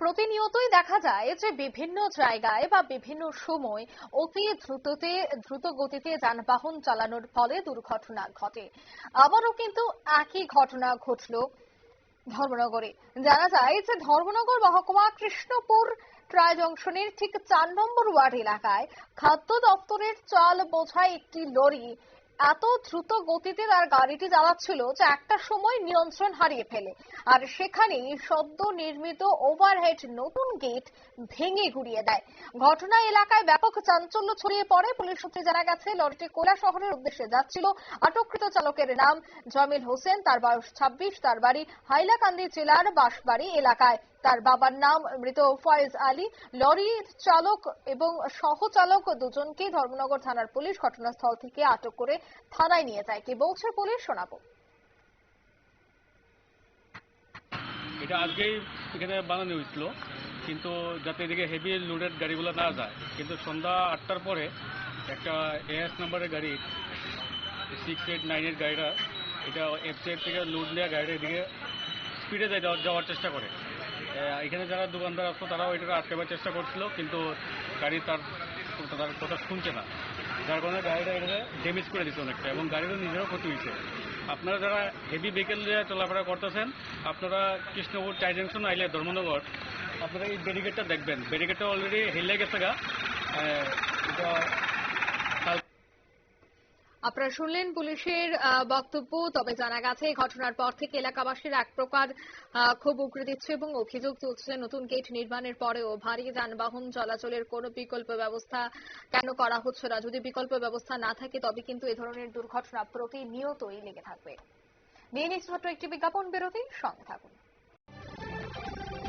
প্রতিনিয়তই দেখা যায় যে বিভিন্ন জায়গায় বা বিভিন্ন সময় অতি দ্রুততে দ্রুত গতিতে যানবাহন চালানোর ফলে দুর্ঘটনা ঘটে। আবারও কিন্তু একই ঘটনা ঘটল ধর্মনগরে। জানা যায় যে ধর্মনগর মহকুমা কৃষ্ণপুর ট্রাই জংশনের ঠিক চার নম্বর ওয়ার্ড এলাকায় খাদ্য দপ্তরের চাল বোঝাই একটি লরি এত দ্রুত গতিতে তার গাড়িটি চালাচ্ছিল যে একটা সময় নিয়ন্ত্রণ হারিয়ে ফেলে। আর সেখানেই সদ্য নির্মিত ওভারহেড নতুন গেট ভেঙে ঘুরিয়ে দেয়। ঘটনা এলাকায় ব্যাপক চাঞ্চল্য ছড়িয়ে পড়ে। পুলিশ সূত্রে জানা গেছে, লরিটি কোলা শহরের উদ্দেশ্যে যাচ্ছিল। আটককৃত চালকের নাম জমিল হোসেন, তার বয়স ছাব্বিশ, তার বাড়ি হাইলাকান্দি জেলার বাঁশবাড়ি এলাকায়। তার বাবার নাম মৃত ফয়েজ আলী। লরির চালক এবং সহচালক দুজনকেই ধর্মনগর থানার পুলিশ ঘটনাস্থল থেকে আটক করে থানায় নিয়ে যায়। কি বলছে পুলিশ, শোনাবো। এটা আজকেই এখানে বানানো হয়েছিল, কিন্তু যাতে এদিকে হেভি লোডেড গাড়িগুলো না যায়, কিন্তু সন্ধ্যা আটটার পরে একটা এএস নাম্বারের গাড়ি সিক্স এইট নাইনের গাড়িটা, এটা এফ সাইড থেকে লোড নেওয়া গাড়িটা এদিকে স্পিডে যাওয়ার যাওয়ার চেষ্টা করে। এখানে যারা দোকানদার আসতো তারাও এটাকে আটকাবার চেষ্টা করছিল, কিন্তু গাড়ি তার তার কথা শুনছে না। যার কারণে গাড়িটা এখানে ড্যামেজ করে দিচ্ছে অনেকটা এবং গাড়িরও নিজেরও ক্ষতি হয়েছে। আপনারা যারা হেভি ভেহিকেল নিয়ে চলাফেরা করতেছেন, আপনারা কৃষ্ণপুর চাই জংশন আইলে ধর্মনগর, আপনারা এই ব্যারিকেডটা দেখবেন। ব্যারিকেডটা অলরেডি হেলে গেছে গা। এটা আপনারা শুনলেন পুলিশের বক্তব্য, তবে জানা গেছে ঘটনার পর থেকে এলাকাবাসীর এক প্রকার ক্ষোভ উগড়ে দিচ্ছে এবং অভিযোগ তুলছে নতুন গেট নির্মাণের পরেও ভারী যানবাহন চলাচলের কোনো বিকল্প ব্যবস্থা কেন করা হচ্ছে না? যদি বিকল্প ব্যবস্থা না থাকে, তবে কিন্তু এ ধরনের দুর্ঘটনা প্রতিনিয়তই লেগে থাকবে। নিয়ে নিচ্ছি ছোট্ট একটি বিজ্ঞাপন বিরতি সঙ্গে থাকুন।